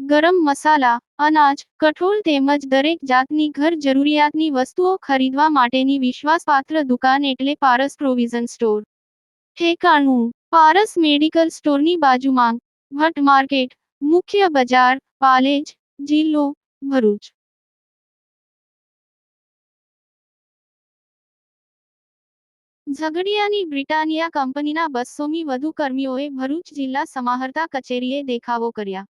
ગરમ મસાલા, અનાજ, કઠોળ તેમજ દરેક જાતની ઘર જરૂરિયાતની વસ્તુઓ ખરીદવા માટેની વિશ્વાસપાત્ર દુકાન એટલે પારસ પ્રોવિઝન સ્ટોર. ઠેકાણું, પારસ મેડિકલ સ્ટોરની બાજુમાં, ભટ્ટ માર્કેટ, મુખ્ય બજાર, પાલેજ, જિલ્લો, ભરૂચ. ઝઘડિયાની બ્રિટાનિયા કંપનીના બસોમી વધુ કર્મીઓએ ભરૂચ જિલ્લા સમાહર્તા કચેરીએ દેખાવો કર્યા.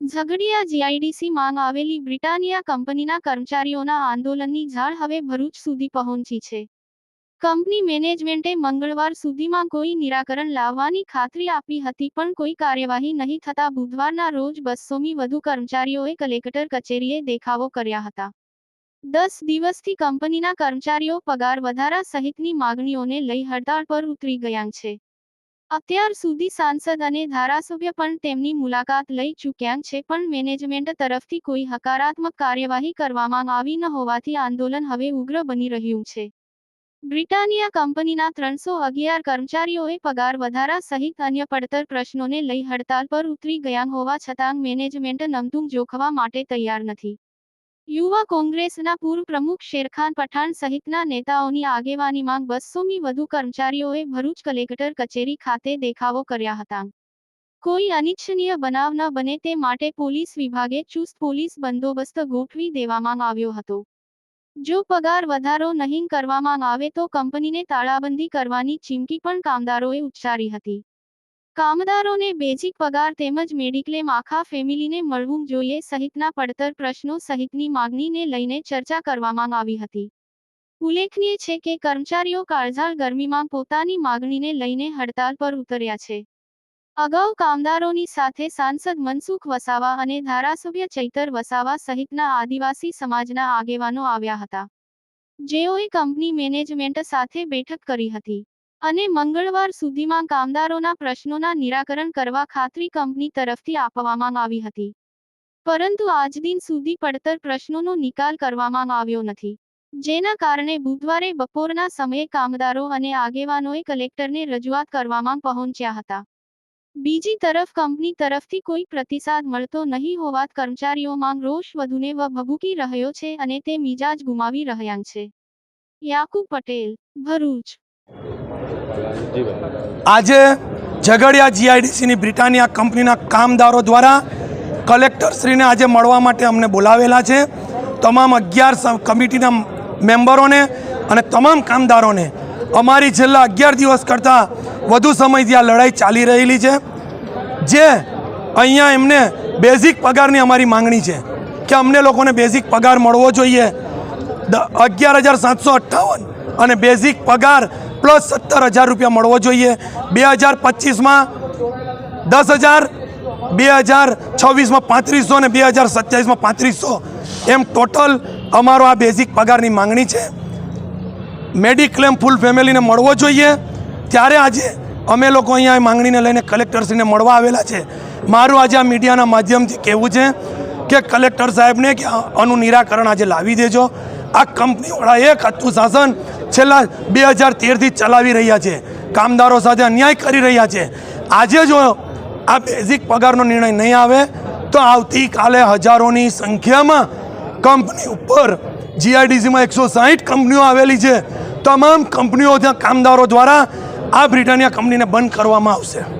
ઝઘડિયા જીઆઈડીસી માંગ આવેલી બ્રિટાનિયા કંપનીના કર્મચારીઓના આંદોલનની ઝાડ હવે ભરૂચ સુધી પહોંચી છે. કંપની મેનેજમેન્ટે મંગળવાર સુધીમાં કોઈ નિરાકરણ લાવવાની ખાતરી આપી હતી પણ કોઈ કાર્યવાહી નહીં થતા બુધવારના રોજ બસોમી વધુ કર્મચારીઓએ કલેક્ટર કચેરીએ દેખાવો કર્યા હતા. દસ દિવસથી કંપનીના કર્મચારીઓ પગાર વધારા સહિતની માગણીઓને લઈ હડતાળ પર ઉતરી ગયા છે. અત્યાર સુધી સાંસદ અને ધારાસભ્ય પણ તેમની મુલાકાત લઈ ચૂક્યા છે, પણ મેનેજમેન્ટ તરફથી કોઈ હકારાત્મક કાર્યવાહી કરવામાં આવી ન હોવાથી આંદોલન હવે ઉગ્ર બની રહ્યું છે. બ્રિટાનિયા કંપનીના ત્રણસો અગિયાર કર્મચારીઓએ પગાર વધારા સહિત અન્ય પડતર પ્રશ્નોને લઈ હડતાલ પર ઉતરી ગયા હોવા છતાં મેનેજમેન્ટ નમતું જોખવા માટે તૈયાર નથી. યુવા કોંગ્રેસના પૂર્વ પ્રમુખ શેરખાન પઠાણ સહિતના નેતાઓની આગેવાની માંગ બસોમી વધુ કર્મચારીઓએ ભરૂચ કલેક્ટર કચેરી ખાતે દેખાવો કર્યા હતા. કોઈ અનિચ્છનીય બનાવ ન બને તે માટે પોલીસ વિભાગે ચુસ્ત પોલીસ બંદોબસ્ત ગોઠવી દેવામાં આવ્યો હતો. જો પગાર વધારો નહીં કરવામાં આવે તો કંપનીને તાળાબંધી કરવાની ચીમકી પણ કામદારોએ ઉચ્ચારી હતી. કામદારોને બેઝિક પગાર તેમજ મેડિક્લેમ આખા ફેમિલીને મળવું જોઈએ સહિતના પડતર પ્રશ્નો સહિતની માગણીને લઈને ચર્ચા કરવામાં આવી હતી. ઉલ્લેખનીય છે કે કર્મચારીઓ કાળઝાળ ગરમીમાં પોતાની માગણીને લઈને હડતાલ પર ઉતર્યા છે. અગાઉ કામદારોની સાથે સાંસદ મનસુખ વસાવા અને ધારાસભ્ય ચૈતર વસાવા સહિતના આદિવાસી સમાજના આગેવાનો આવ્યા હતા. જેઓએ કંપની મેનેજમેન્ટ સાથે બેઠક કરી હતી. અને મંગળવાર સુધીમાં કામદારોના પ્રશ્નોના નિરાકરણ કરવા ખાતરી કંપની તરફથી આપવામાં આવી હતી. પરંતુ આજ દિન સુધી પડતર પ્રશ્નોનો નિકાલ કરવામાં આવ્યો નથી. જેના કારણે બુધવારે બપોરના સમયે કામદારો અને આગેવાનોએ કલેક્ટરને રજૂઆત કરવામાં પહોંચ્યા હતા. બીજી તરફ કંપની તરફથી કોઈ પ્રતિસાદ મળતો નહીં હોવાત કર્મચારીઓમાં રોષ વધુને ભભૂકી રહ્યો છે અને તે મિજાજ ગુમાવી રહ્યા છે. યાકુબ પટેલ, ભરૂચ. આજે ઝઘડિયા જીઆઈડીસીની બ્રિટાનિયા કંપનીના કામદારો દ્વારા કલેક્ટરશ્રીને આજે મળવા માટે અમને બોલાવેલા છે. તમામ અગિયાર કમિટીના મેમ્બરોને અને તમામ કામદારોને અમારી છેલ્લા અગિયાર દિવસ કરતાં વધુ સમયથી આ લડાઈ ચાલી રહેલી છે. જે અહીંયા એમને બેઝિક પગારની અમારી માંગણી છે કે અમને લોકોને બેઝિક પગાર મળવો જોઈએ. અગિયાર હજાર સાતસો અઠ્ઠાવન અને બેઝિક પગાર પ્લસ સત્તર હજાર રૂપિયા મળવો જોઈએ. બે હજાર પચીસમાં દસ હજાર, બે હજાર છવ્વીસમાં પાંત્રીસો અને બે હજાર સત્યાવીસમાં પાંત્રીસો. એમ ટોટલ અમારો આ બેઝિક પગારની માંગણી છે. મેડિક્લેમ ફૂલ ફેમિલીને મળવો જોઈએ. ત્યારે આજે અમે લોકો અહીંયા માંગણીને લઈને કલેક્ટરશ્રીને મળવા આવેલા છે. મારું આજે આ મીડિયાના માધ્યમથી કહેવું છે કે કલેક્ટર સાહેબને કે આનું નિરાકરણ આજે લાવી દેજો. આ કંપનીવાળા એક હતું શાસન છેલ્લા બે હજાર તેરથી ચલાવી રહ્યા છે. કામદારો સાથે અન્યાય કરી રહ્યા છે. આજે જો આ બેઝિક પગારનો નિર્ણય નહીં આવે, તો આવતીકાલે હજારોની સંખ્યામાં કંપની ઉપર જીઆઈડીસીમાં એકસો સાહીઠ કંપનીઓ આવેલી છે. તમામ કંપનીઓ ત્યાં કામદારો દ્વારા આ બ્રિટાનિયા કંપનીને બંધ કરવામાં આવશે.